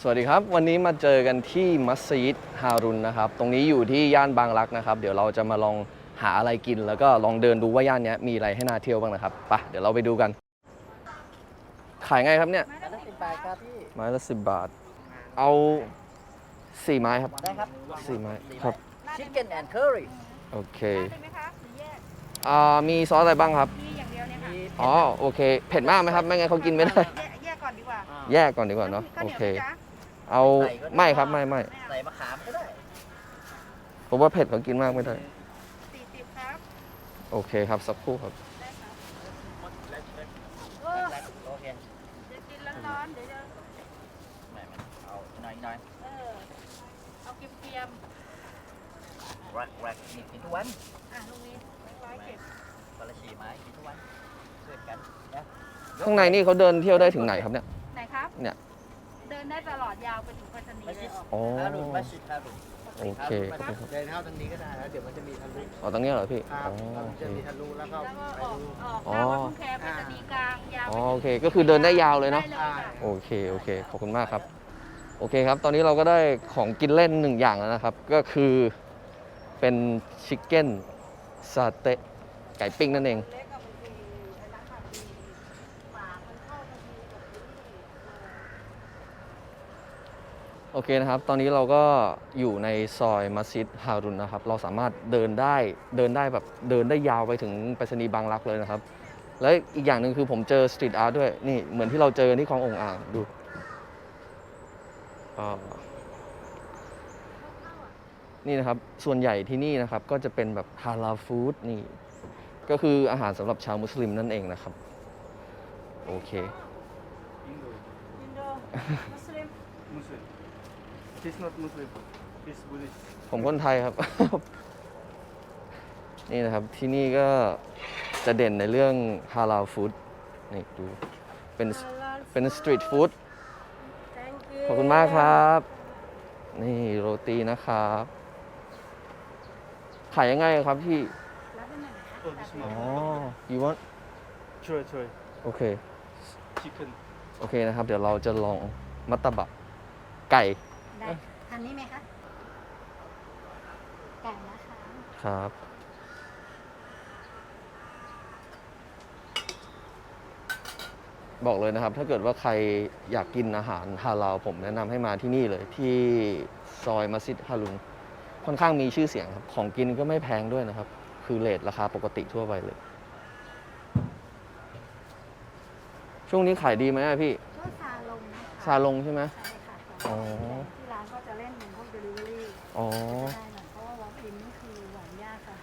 สวัสดีครับ วันนี้มาเจอกันที่มัสยิดฮารุนนะครับ ตรงนี้อยู่ที่ย่านบางรักนะครับ เดี๋ยวเราจะมาลองหาอะไรกิน แล้วก็ลองเดินดูว่าย่านเนี้ยมีอะไรให้น่าเที่ยวบ้างนะครับไปะเดี๋ยวเราไปดูกัน ขายไงครับเนี่ยไม้ละสิบบาทครับพี่ไม้ละสิบบาท เอาสี่ไม้ครับได้ครับสี่ไม้ครับชิคเก้นแอนด์เคอรี่โอเคใช่ไหมคะหรือแยกอ่ามีซอสอะไรบ้างครับ มีอย่างเดียวเนี่ยค่ะมีอ๋อโอเค เผ็ดมากไหมครับ ไม่งั้นเขากินไม่ได้ แยกแยกก่อนดีกว่าแยกก่อนดีกว่าเนาะข้โอวหยวเคนะจ๊ะ เอาไม่ครับไม่ไม่ไม่เอาใส่มะขามก็ได้ ผมว่าเผ็ดเขากินมากไม่ได้ สี่สิบครับโอเคครับสักครู่ครับ ได้ครับโอเออเคเดี๋ยวกินร้อนๆเดี๋ยวจะไม่ไม่เอาหน่อยหน่อยเออเอาเกรียมแรกแรกนี่กินทุกวันๆอะลุงนี้ร้อยเก็บวันละสี่ไม้กินทุกวันช่วยกันนะข้างในนี่เขาเดินเที่ยวได้ถึงไหนครับเนี่ยไหนครับ เนี่ย เดินได้ตลอดยาวไปถึงปัตตานีมัสเลยิยดออกอ๋อ ฮารุนมัสยิดฮารุนโอเคโอเคครับ เดินเข้าทางนี้ก็ได้แล้วเดี๋ยวมันจะมีทะลุอ๋อตรงนี้เหรอพี่ครับอ๋อโอเค จะมีทะลุแล้วก็แล้วก็ไปออกดูออกอ๋อหน้าวัดทุ่งแคปัตตานีกลางยาวอ๋อไปโอถึงเคก็คือเดินได้ยาวเลยเนาะ ได้เลยค่ะโอเค โอเค ขอบคุณมากครับ โอเคครับ ตอนนี้เราก็ได้ของกินเล่นหนึ่งอย่างแล้วนะครับ ก็คือเป็นชิคเก้นซาเตะไก่ปิ้งนั่นเอง เล็กกับบางทีไอ้ร้านขาดีปากมันเข้าบางทีกับที่ โอเคนะครับ ตอนนี้เราก็อยู่ในซอยมัสยิดฮารุนนะครับ เราสามารถเดินได้ เดินได้แบบเดินได้ยาวไปถึงไปรษณีย์บางรักเลยนะครับ และอีกอย่างหนึ่งคือผมเจอสตรีทอาร์ตด้วย นี่เหมือนที่เราเจอที่คลององอ่างดูอ่านี่นะครับ ส่วนใหญ่ที่นี่นะครับ ก็จะเป็นแบบฮาลาฟู้ดนี่ ก็คืออาหารสำหรับชาวมุสลิมนั่นเองนะครับ โอเคอินโดมุสลิม Muslim He's not Muslim He's Buddhist ผมคนไทยครับ นี่นะครับที่นี่ก็จะเด่นในเรื่องฮาลาลฟู้ดนี่ดูเป็นเป็นสตรีทฟู้ด Thank you ขอบคุณมากครับ นี่โรตีนะครับ ขายยังไงครับพี่ รับได้ไหนคะ Oh this อ๋อ one you want Try try โอเค chicken โอเคนะครับ เดี๋ยวเราจะลองมัตตบะไก่ ได้อันนี้ไหมคะไก่นะคะ ครับ บอกเลยนะครับ ถ้าเกิดว่าใครอยากกินอาหารฮาลาลผมแนะนำให้มาที่นี่เลย ที่ซอยมัสยิดฮารุนค่อนข้างมีชื่อเสียงครับ ของกินก็ไม่แพงด้วยนะครับ คือเลทราคาปกติทั่วไปเลย ช่วงนี้ขายดีไหมอะพี่ ก็ซาลงนะคะซาลงใช่ไหม ใช่ค่ะอ๋อ ที่ ร้านก็จะเล่นเป็นพวก delivery อ๋อ ได้หน่อยเพราะว่า walk in นี่คือหวานยากค่ะ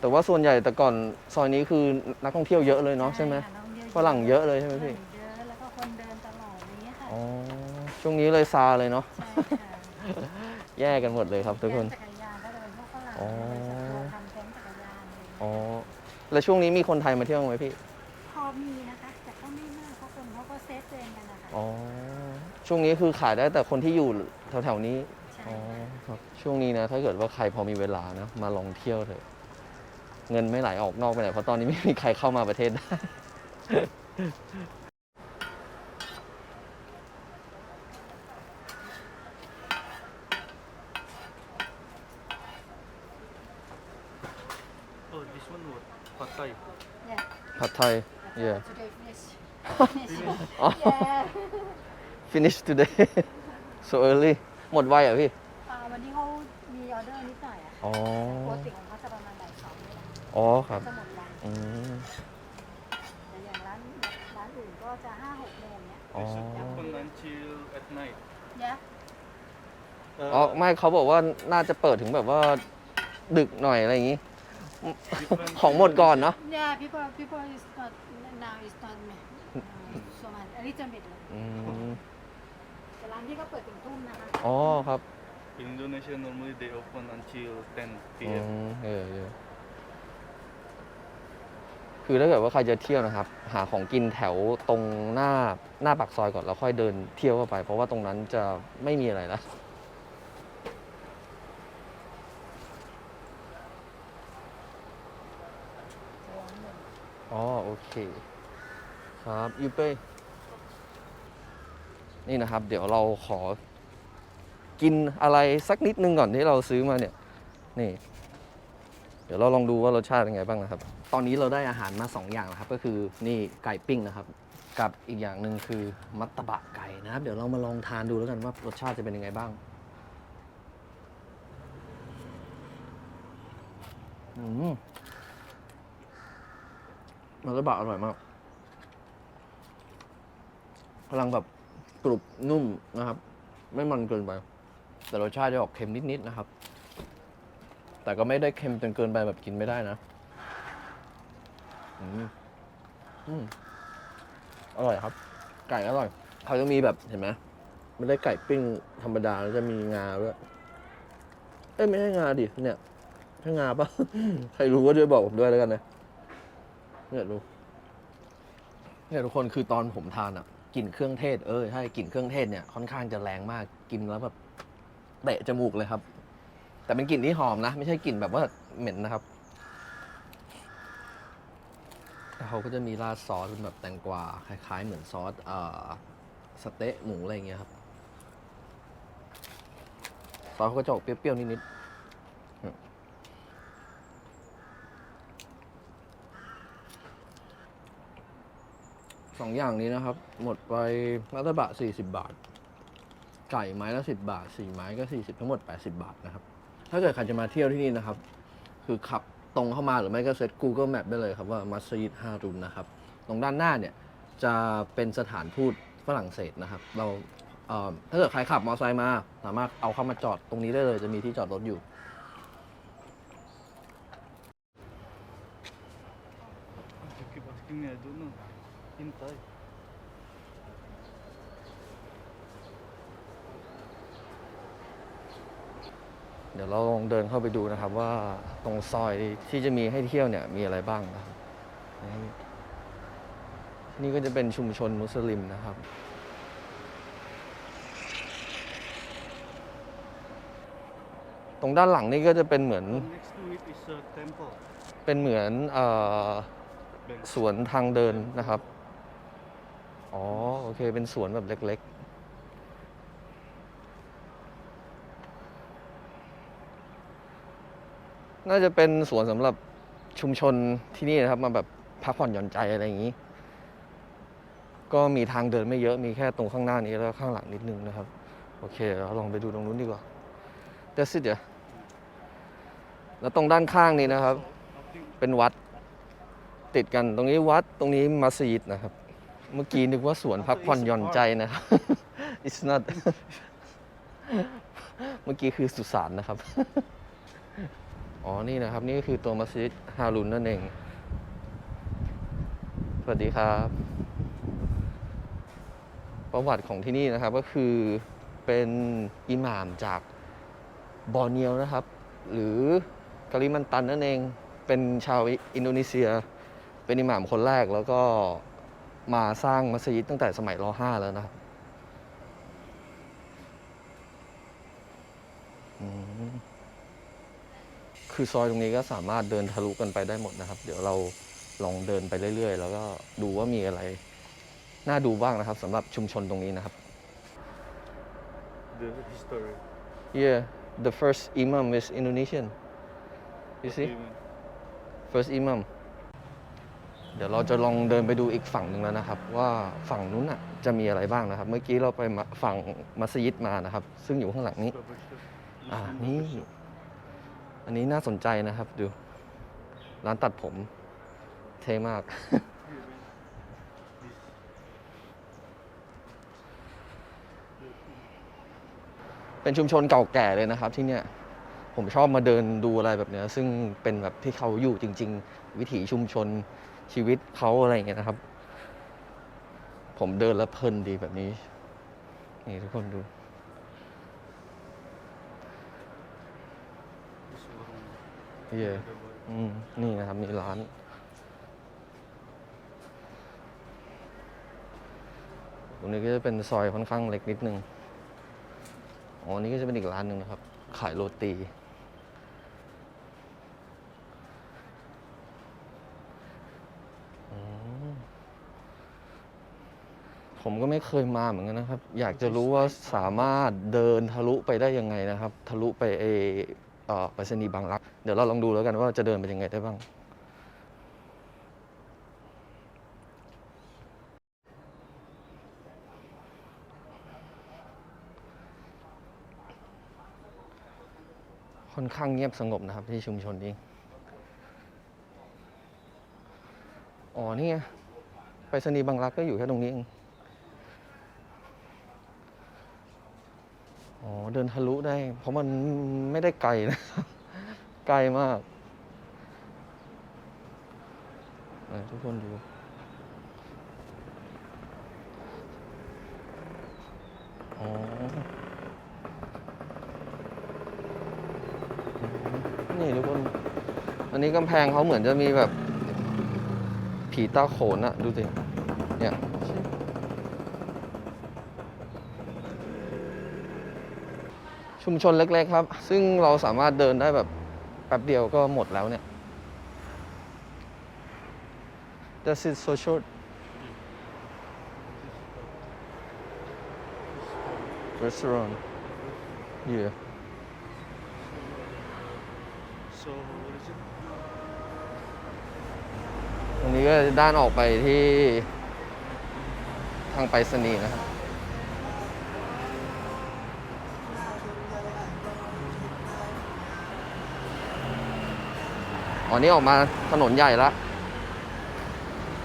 แต่ว่าส่วนใหญ่แต่ก่อนซอยนี้คือนักท่องเที่ยวเยอะเลยเนาะใช่ไหม ค่ะน้องเยอะฝรั่งเยอะเลยใช่ไหมพี่ ฝรั่งเยอะแล้วก็คนเดินตลอดอย่างเงี้ยค่ะอ๋อ ช่วงนี้เลยซาเลยเนาะ ใช่ค่ะแย่กันหมดเลยครับทุกคน จักรยานก็จะเป็นพวกฝรั่งอ๋อบริษัททัวร์ทำแก๊งจักรยานอะไรอย่างเงี้ยอ๋อ แล้วช่วงนี้มีคนไทยมาเที่ยวไหมพี่ พอมีนะคะแต่ก็ไม่มากเพราะคนเขาก็เซฟตัวเองกันนะคะอ๋อ ช่วงนี้คือขายได้แต่คนที่อยู่ แถวๆนี้ใช่อ๋อครับช่วงนี้นะ ถ้าเกิดว่าใครพอมีเวลานะ มาลองเที่ยวเถอะ เงินไม่ไหลออกนอกไปไหนเพราะตอนนี้ไม่มีใครเข้ามาประเทศได้ Oh this one what Pad Thai เนี่ยผัดไทย yeah today finish อ๋อ yeah finish today so early หมดไวเหรอะพี่ อ่าวันนี้เขามีออเดอร์นิดหน่อยอะอ๋อ ปกติของเขาจะประมาณบ่ายสองนี่แหละอ๋อครับ จะหมดวันอืม แต่อย่างร้านร้านอื่นก็จะห้าหกโมงเนี้ย อ๋อ Open until at night เนี่ย uh, อ๋อไม่เขาบอกว่าน่าจะเปิดถึงแบบว่าดึกหน่อยอะไรอย่างงี้ different ของหมดก่อนเนาะ เนี่ย people people is not now is not uh, so much a little bit เลยอืม แต่ร้านที่ก็เปิดถึงทุ่มนะคะ อ๋อ ครับ In Indonesia normally they open until 10อื p.m. มเออเออคือถ้าเกิดว่าใครจะเที่ยวนะครับ หาของกินแถวตรงหน้าหน้าปากซอยก่อนแล้วค่อยเดินเที่ยวเข้าไป เพราะว่าตรงนั้นจะไม่มีอะไรนะอ๋อโอเค ครับยูเป้นี่นะครับ เดี๋ยวเราขอ กินอะไรสักนิดนึงก่อนที่เราซื้อมาเนี่ยนี่ เดี๋ยวเราลองดูว่ารสชาติเป็นไงบ้างนะครับ ตอนนี้เราได้อาหารมา 2 อย่างนะครับ ก็คือนี่ไก่ปิ้งนะครับ กับอีกอย่างหนึ่งคือมัตตบะไก่นะครับ เดี๋ยวเรามาลองทานดูแล้วกันว่ารสชาติจะเป็นยังไงบ้างอืมมัตตบะอร่อยมากกำลังแบบกรุบนุ่มนะครับ ไม่มันเกินไป แต่รสชาติจะออกเค็มนิดๆนะครับ แต่ก็ไม่ได้เค็มจนเกินไปแบบกินไม่ได้นะ อืมอืมอร่อยครับ ไก่อร่อย เขาจะมีแบบเห็นไหมไม่ได้ไก่ปิ้งธรรมดาแล้วจะมีงาด้วย เอ้ยไม่ใช่งาดิ เนี่ยใช่งาปะใครรู้ก็ช่วยบอกผมด้วยแล้วกันนะ เนี่ยดูเนี่ยทุกคนคือตอนผมทานอะกลิ่นเครื่องเทศ เออใช่กลิ่นเครื่องเทศเนี่ยค่อนข้างจะแรงมากกินแล้วแบบ เตะจมูกเลยครับ แต่เป็นกลิ่นที่หอมนะ ไม่ใช่กลิ่นแบบว่าเหม็นนะครับเขาก็จะมีราดซอสเป็นแบบแตงกวาคล้ายๆ เหมือนซอสเอ่อสเต๊ะหมูอะไรอย่างเงี้ยครับซอสเขาก็จะออกเปรี้ยวๆนิดๆสองอย่างนี้นะครับ หมดไปรัฐบะ40บาท ไก่ไม้ละ10บาท4ไม้ก็40ทั้งหมด80บาทนะครับ ถ้าเกิดใครจะมาเที่ยวที่นี่นะครับ คือขับตรงเข้ามาหรือไม่ก็เซิร์ช Google Map ได้เลยครับว่ามัสยิดฮารุนนะครับ ตรงด้านหน้าเนี่ยจะเป็นสถานทูตฝรั่งเศสนะครับ เราเอ่อถ้าเกิดใครขับมอเตอร์ไซค์มา สามารถเอาเข้ามาจอดตรงนี้ได้เลยจะมีที่จอดรถอยู่ Porque asking me, I don't know. In Thai. เดี๋ยวเราลองเดินเข้าไปดูนะครับ ว่าตรงซอยที่จะมีให้เที่ยวเนี่ยมีอะไรบ้างนะครับนี่นี่ก็จะเป็นชุมชนมุสลิมนะครับ ตรงด้านหลังนี่ก็จะเป็นเหมือน Next to it is a temple. เป็นเหมือนเออ Bank. สวนทางเดินนะครับ อ๋อ โอเค เป็นสวนแบบเล็ก ๆ น่าจะเป็นสวนสำหรับชุมชนที่นี่นะครับ มาแบบพักผ่อนหย่อนใจอะไรอย่างนี้ ก็มีทางเดินไม่เยอะมีแค่ตรงข้างหน้านี้แล้วข้างหลังนิดนึงนะครับ โอเคเราลองไปดูตรงนู้นดีกว่าเดี๋ยวสิเดี๋ยวแล้วตรงด้านข้างนี้นะครับ เป็นวัดติดกันตรงนี้วัดตรงนี้มัสยิดนะครับ เมื่อกี้นึกว่าสวนพักผ่อนหย่อนใจนะครับ it's not เมื่อกี้คือสุสานนะครับ อ๋อ นี่นะครับ นี่ก็คือตัวมัสยิดฮารุนนั่นเอง สวัสดีครับ ประวัติของที่นี่นะครับก็คือเป็นอิหม่ามจากบอร์เนียวนะครับ หรือกาลิมันตันนั่นเอง เป็นชาวอินโดนีเซีย เป็นอิหม่ามคนแรกแล้วก็มาสร้างมัสยิดตั้งแต่สมัยร5แล้วนะครับอืม คือซอยตรงนี้ก็สามารถเดินทะลุกันไปได้หมดนะครับ เดี๋ยวเราลองเดินไปเรื่อย ๆ แล้วก็ดูว่ามีอะไร น่าดูบ้างนะครับสำหรับชุมชนตรงนี้นะครับ The history. Yeah the first imam is Indonesian you see Amen. first imam เดี๋ยวเราจะลองเดินไปดูอีกฝั่งหนึ่งแล้วนะครับ ว่าฝั่งนู้นน่ะจะมีอะไรบ้างนะครับ เมื่อกี้เราไปมาฝั่งมัสยิดมานะครับ ซึ่งอยู่ข้างหลังนี้ Barber shop. อ่า Muslim นี่ barber shop. อันนี้น่าสนใจนะครับดู ร้านตัดผม เท่มาก เป็นชุมชนเก่าแก่เลยนะครับที่เนี่ยผมชอบมาเดินดูอะไรแบบเนี้ย ซึ่งเป็นแบบที่เขาอยู่จริง ๆ วิถีชุมชนชีวิตเขาอะไรอย่างเงี้ยนะครับ ผมเดินแล้วเพลินดีแบบนี้ นี่ทุกคนดู This warung. เย่นี่นะครับมีร้าน ตรงนี้ก็จะเป็นซอยค่อนข้างเล็กนิดนึง อ๋อ นี่ก็จะเป็นอีกร้านหนึ่งนะครับ ขายโรตี ผมก็ไม่เคยมาเหมือนกันนะครับ อยากจะรู้ว่าสามารถเดินทะลุไปได้ยังไงนะครับ ทะลุไปเอเอ่อไปรษณีย์บางรัก ดี๋ยวเราลองดูแล้วกันว่าจะเดินไปยังไงได้บ้าง ค่อนข้างเงียบสงบนะครับที่ชุมชนนี้ อ๋อนี่ไงไปรษณีย์บางรักก็อยู่แค่ตรงนี้เองอ๋อเดินทะลุได้ เพราะมันไม่ได้ไกลนะครับ ไกลมากทุกคนดู อ๋อ นี่ทุกคน อันนี้กำแพงเขาเหมือนจะมีแบบ ผีตาโขนอะดูสิ เนี่ยชุมชนเล็กๆครับ ซึ่งเราสามารถเดินได้แบบ แป๊บเดียวก็หมดแล้วเนี่ย That's it so short restaurant yeah So what is it? ตรงนี้ก็ด้านออกไปที่ทางไปรษณีย์นะครับ อ๋อนี่ออกมาถนนใหญ่ละ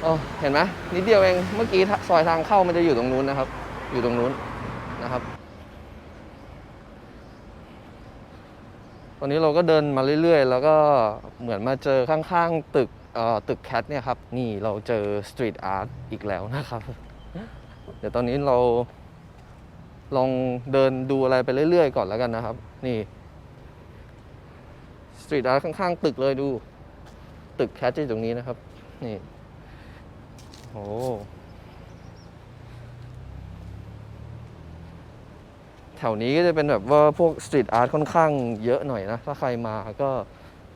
โอ้เห็นไหมนิดเดียวเองเมื่อกี้ซอยทางเข้ามันจะอยู่ตรงนู้นนะครับ อยู่ตรงนู้นนะครับ ตอนนี้เราก็เดินมาเรื่อยๆ แล้วก็เหมือนมาเจอข้างๆ ตึกเอ่อตึกแคทเนี่ยครับ นี่เราเจอสตรีทอาร์ตอีกแล้วนะครับ เดี๋ยวตอนนี้เราลองเดินดูอะไรไปเรื่อยๆ ก่อนแล้วกันนะครับ นี่สตรีทอาร์ตข้างๆ ตึกเลยดู ตึกแคทที่ตรงนี้นะครับ นี่โอ้แถวนี้ก็จะเป็นแบบว่าพวกสตรีทอาร์ตค่อนข้างเยอะหน่อยนะ ถ้าใครมาก็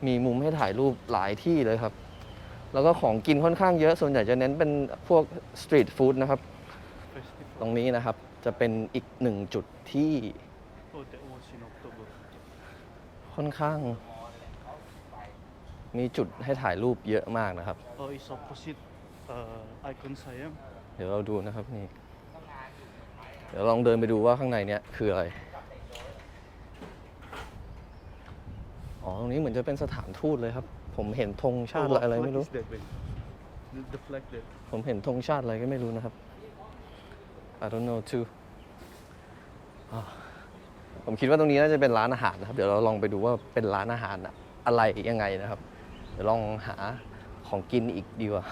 มีมุมให้ถ่ายรูปหลายที่เลยครับ แล้วก็ของกินค่อนข้างเยอะ ส่วนใหญ่จะเน้นเป็นพวกสตรีทฟู้ดนะครับ Festival. ตรงนี้นะครับจะเป็นอีกหนึ่งจุดที่ Oh, that was in October. ค่อนข้าง มีจุดให้ถ่ายรูปเยอะมากนะครับ Oh, it's opposite uh, Icon Siam. เดี๋ยวเราดูนะครับนี่ เดี๋ยวลองเดินไปดูว่าข้างในเนี้ยคืออะไร อ๋อ ตรงนี้เหมือนจะเป็นสถานทูตเลยครับ ผมเห็นธงชาติ Oh, what อะไร flag ไม่รู้ is that, Ben? The, the flag there. ผมเห็นธงชาติอะไรก็ไม่รู้นะครับ I don't know too อ่าผมคิดว่าตรงนี้น่าจะเป็นร้านอาหารนะครับ เดี๋ยวเราลองไปดูว่าเป็นร้านอาหารอะไรยังไงนะครับเดี๋ยวลองหาของกินอีกดีกว่า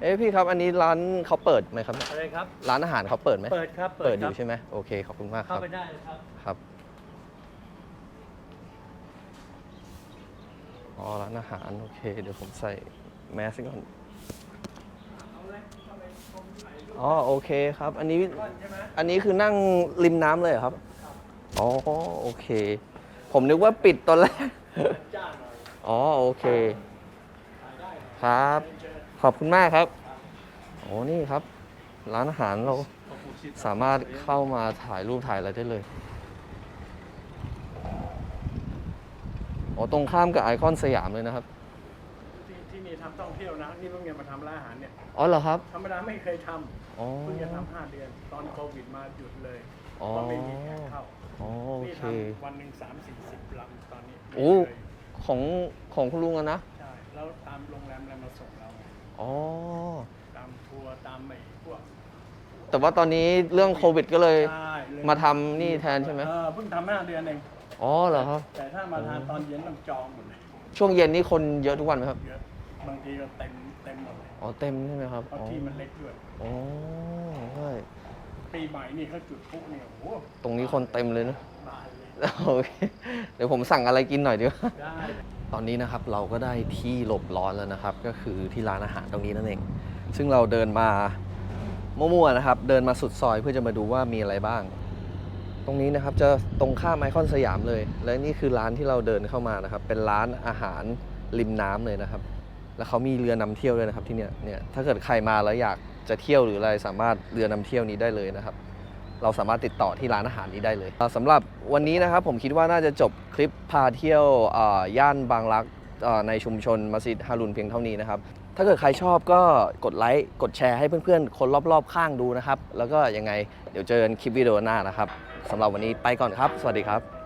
เอ้พี่ครับ อันนี้ร้านเขาเปิดไหมครับ อะไรครับ ร้านอาหารเขาเปิดไหม เปิดครับ เปิดอครัยู่ใช่ไหมโอเค ขอบคุณมากคเข้ารับ ไปได้เลยครับ ครับ อ๋อ ร้านอาหาร โอเค เดี๋ยวผมใส่แมสก่อน อ๋อ โอเคครับ อันนี้ อันนี้คือนั่งริมน้ำเลยเหรอครับ อ๋อโอเค ผมนึกว่าปิดตอนแรก อ๋อโอเค ครับ ขอบคุณมากครับโอ้นี่ครับ ร้านอาหารเรา Opposite สามารถเข้ามาถ่ายรูปถ่ายอะไรได้เลยอ๋อตรงข้ามกับไอคอนสยามเลยนะครับ ที่ที่นี่ทำท่องเที่ยวนะนี่เพิ่งจะมาทำร้านอาหารเนี่ยอ๋อเหรอครับ ธรรมดาไม่เคยทอ๋อำเพิ่งจะทำห้าเดือน ตอนโควิดมาหยุดเลย อ๋อ เพราะไม่มีแขกเข้าอ๋อโอนี่เค ทำวันหนึ่งสามสี่สิบลำตอนนี้โอ้เลยของของคุณลุงอะนะ ใช่แล้วตามโรงแรมอะไรมาส่งเราไงอ๋อ ตามทัวร์ตามไอ้พวกแต่ว่าตอนนี้เรื่องโควิดก็เลย ใช่เลยมาทำนี่แทนใช่ไหมเออเพิ่งทำห้าเดือนเองอ๋อเหรอครับ แต่ถ้ามาทานตอนเย็นต้องจองหมดเลยช่วงเย็นนี่คนเยอะทุกวันไหมครับ เยอะบางทีก็เต็มเต็มหมดเลยอ๋อเต็มใช่ไหมครับ เพราะอ๋อที่มันเล็กด้วย อ๋อใช่ ปีใหม่นี่เขาจุดพลุเนี่ยโอ้โหตรงนี้คนเต็มเลยนะ บานเลยโอเคเดี๋ยวผมสั่งอะไรกินหน่อยดีกว่า ได้ตอนนี้นะครับเราก็ได้ที่หลบร้อนแล้วนะครับ ก็คือที่ร้านอาหารตรงนี้นั่นเอง ซึ่งเราเดินมามั่วๆนะครับ เดินมาสุดซอยเพื่อจะมาดูว่ามีอะไรบ้าง ตรงนี้นะครับจะตรงข้ามไอคอนสยามเลย และนี่คือร้านที่เราเดินเข้ามานะครับ เป็นร้านอาหารริมน้ำเลยนะครับ แล้วเขามีเรือนำเที่ยวด้วยนะครับที่เนี่ยเนี่ยถ้าเกิดใครมาแล้วอยากจะเที่ยวหรืออะไรสามารถเรือนำเที่ยวนี้ได้เลยนะครับ เราสามารถติดต่อที่ร้านอาหารนี้ได้เลยอ่าสำหรับวันนี้นะครับผมคิดว่าน่าจะจบคลิปพาเที่ยวย่านบางรักในชุมชนมัสยิดฮารุนเพียงเท่านี้นะครับถ้าเกิดใครชอบก็กดไลค์กดแชร์ให้เพื่อนๆ คนรอบๆข้างดูนะครับ แล้วก็ยังไงเดี๋ยวเจอกันคลิปวิดีโอหน้านะครับสำหรับวันนี้ไปก่อนครับ สวัสดีครับ